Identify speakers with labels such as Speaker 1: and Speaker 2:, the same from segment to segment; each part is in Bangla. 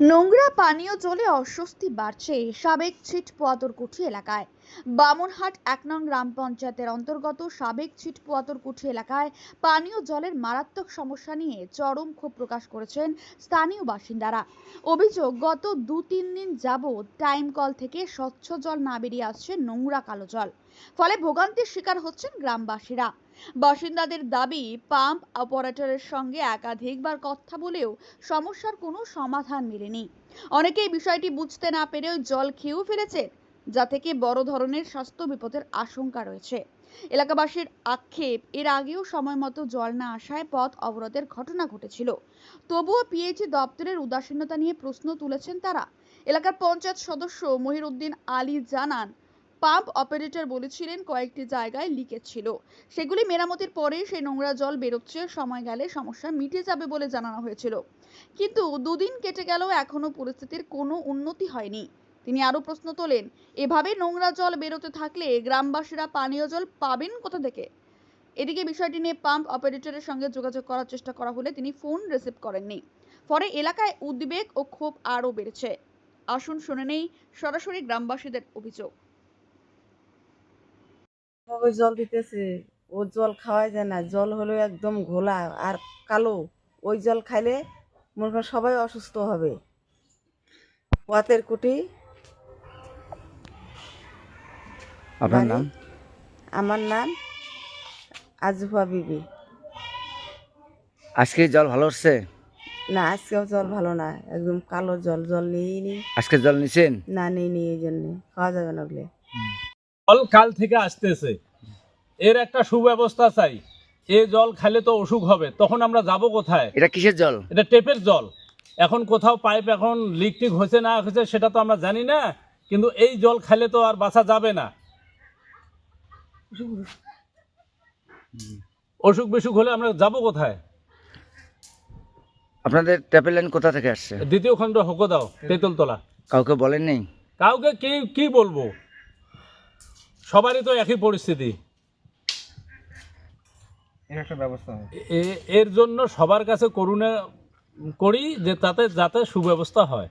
Speaker 1: নোংরা পানীয় জলে অস্বস্তি বাড়ছে সাবেক ছিট পোয়াতরকুঠি এলাকায়। বামনহাট এক নং গ্রাম পঞ্চায়েতের অন্তর্গত সাবেক ছিট পোয়াতরকুঠি এলাকায় পানীয় জলের মারাত্মক সমস্যা নিয়ে চরম ক্ষোভ প্রকাশ করেছেন স্থানীয় বাসিন্দারা। অভিযোগ, গত দু তিন দিন যাবৎ টাইম কল থেকে স্বচ্ছ জল না বেরিয়ে আসছে নোংরা কালো জল। ফলে ভোগান্তির শিকার হচ্ছেন গ্রামবাসীরা। বাসিন্দাদের দাবি, পাম্প অপারেটরের সঙ্গে একাধিকবার কথা বলেও সমস্যার কোনো সমাধান মেলেনি। অনেকেই বিষয়টি বুঝতে না পেরেও জল খেয়েও ফেলেছে। যা থেকে বড় ধরনের স্বাস্থ্য বিপদের আশঙ্কা রয়েছে। এলাকাবাসীর আক্ষেপ, এর আগেও সময় মতো জল না আসায় পথ অবরোধের ঘটনা ঘটেছিল। তবুও পিএইচি দপ্তরের উদাসীনতা নিয়ে প্রশ্ন তুলেছেন তারা। এলাকার পঞ্চায়েত সদস্য মহিরুদ্দিন আলী জানান, পাম্প অপারেটর বলেছিলেন কয়েকটি জায়গায় লিকেজ ছিল। সেগুলি মেরামতির পরে সেই নোংরা জল বেরোচ্ছে, সময় গেলে সমস্যা মিটে যাবে বলে জানানো হয়েছিল। কিন্তু দুদিন কেটে গেলেও এখনও পরিস্থিতির কোনো উন্নতি হয়নি। তিনি আরও প্রশ্ন তোলেন, এভাবে নোংরা জল বেরোতে থাকলে গ্রামবাসীরা পানীয় জল পাবেন কোথা থেকে? এদিকে বিষয়টি নিয়ে পাম্প অপারেটরের সঙ্গে যোগাযোগ করার চেষ্টা করা হলে তিনি ফোন রিসিভ করেননি। ফলে এলাকায় উদ্বেগ ও ক্ষোভ আরও বেড়েছে। আসুন শুনে নেই সরাসরি গ্রামবাসীদের অভিযোগ।
Speaker 2: জল দিতেছে? ও জল খাওয়াই যায় না। জল হলো একদম ঘোলা আর কালো। ওই জল খাইলে মনে করেন সবাই অসুস্থ হবে। ওয়াতের কুটি
Speaker 3: আপনার নাম?
Speaker 2: আমার নাম আজুফা বিবি।
Speaker 3: আজকে জল ভালো হচ্ছে
Speaker 2: না আজকেও জল ভালো না একদম কালো জল জল নিয়েই নি
Speaker 3: আজকে জল নিছেন?
Speaker 2: না নেই নি এই জন্য খাওয়া যাবে না বলে।
Speaker 4: জল কাল থেকে আসতেছে। এর একটা সুব্যবস্থা চাই। এ জল খাইলে তো অসুখ হবে তখন আমরা যাব কোথায়?
Speaker 3: এটা কিসের জল?
Speaker 4: এটা টেপের জল। এখন কোথাও পাইপ এখন লিক টিক হয়েছে না হয়েছে সেটা তো আমরা জানি না কিন্তু এই জল খাইলে তো আর বাঁচা যাবে না। অসুখ বিসুখ হলে আমরা যাব কোথায়?
Speaker 3: আপনাদের ট্যাপের লাইন কোথা থেকে আসছে?
Speaker 4: দ্বিতীয় খণ্ড হকো দাও তেঁতুলতলা।
Speaker 3: কাউকে বলেন নেই?
Speaker 4: কাউকে কি কি বলব? সবারই তো একই পরিস্থিতি। এ- এর জন্য সবার কাছে করুণা করি যে তাতে যাতে সুব্যবস্থা হয়।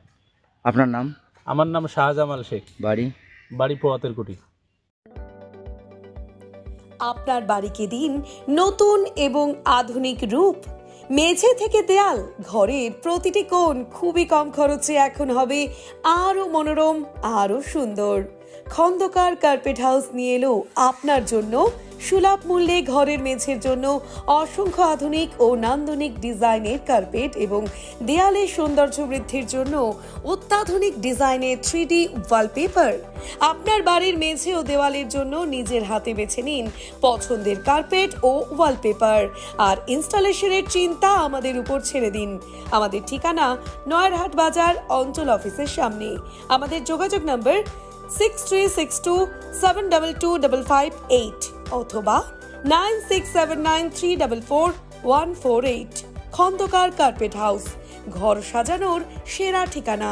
Speaker 3: আপনার নাম?
Speaker 4: আমার নাম শাহজামাল শেখ।
Speaker 3: বাড়ি?
Speaker 4: বাড়ি পোয়াতের কুটি
Speaker 5: আপনার বাড়িকে দিন নতুন এবং আধুনিক রূপ। মেঝে থেকে দেয়াল, ঘরের প্রতিটি কোণ খুবই কম খরচে এখন হবে আরও মনোরম, আরও সুন্দর। খন্দকার কার্পেট হাউস নিয়ে এলো আপনার জন্য। সুলভ মূল্যে ঘরের মেঝের জন্য অসংখ্য আধুনিক ও নান্দনিক ডিজাইনের কার্পেট এবং দেয়ালের সৌন্দর্য বৃদ্ধির জন্য অত্যাধুনিক ডিজাইনের থ্রি ডি ওয়ালপেপার আপনার বাড়ির মেঝে ও দেওয়ালের জন্য নিজের হাতে বেছে নিন পছন্দের কার্পেট ও ওয়ালপেপার আর ইনস্টলেশনের চিন্তা আমাদের উপর ছেড়ে দিন। আমাদের ঠিকানা নয়ারহাট বাজার অঞ্চল অফিসের সামনে। আমাদের যোগাযোগ number six three six two seven double two double five eight অথবা nine six seven nine three double four one four eight Khandakar carpet house ঘর সাজানোর সেরা ঠিকানা।